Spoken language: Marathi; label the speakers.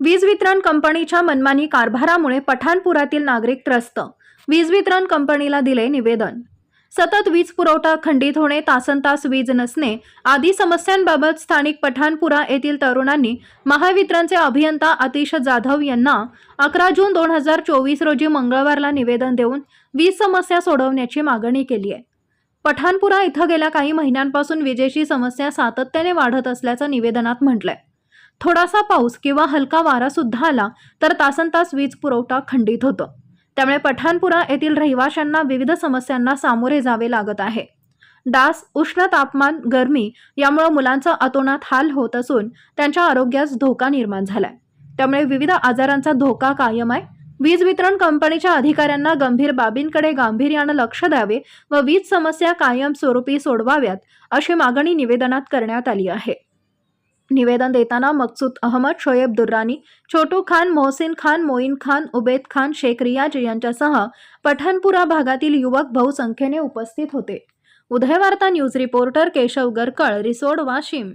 Speaker 1: वीज वितरण कंपनीच्या मनमानी कारभारामुळे पठाणपुरातील नागरिक त्रस्त. वीज वितरण कंपनीला दिले निवेदन. सतत वीज पुरवठा खंडित होणे तासनतास वीज नसणे आदी समस्यांबाबत स्थानिक पठाणपुरा येथील तरुणांनी महावितरणचे अभियंता आतिश जाधव यांना अकरा जून दोन हजार चोवीस रोजी मंगळवारला निवेदन देऊन वीज समस्या सोडवण्याची मागणी केली आहे पठाणपुरा इथं गेल्या काही महिन्यांपासून विजेची समस्या सातत्याने वाढत असल्याचं निवेदनात म्हटलंय. थोडासा पाऊस किंवा हलका वारा सुद्धा आला तर तासनतास वीज पुरवठा खंडित होतो. त्यामुळे पठाणपुरा येथील रहिवाशांना विविध समस्यांना सामोरे जावे लागत आहे. डास उष्ण तापमान गरमी यामुळे मुलांचा अतोनात हाल होत असून त्यांच्या आरोग्यास धोका निर्माण झालाय. त्यामुळे विविध आजारांचा धोका कायम आहे. वीज वितरण कंपनीच्या अधिकाऱ्यांना गंभीर बाबींकडे गांभीर्यानं लक्ष द्यावे व वीज समस्या कायमस्वरूपी सोडवाव्यात अशी मागणी निवेदनात करण्यात आली आहे. निवेदन देताना मकसूद अहमद शोएब दुर्रानी छोटू खान मोहसिन खान मोईन खान उबेद खान शेख रियाज यांच्यासह पठाणपुरा भागातील युवक बहुसंख्येने उपस्थित होते. Udayvarta news reporter Keshav Garkal Risod Washim.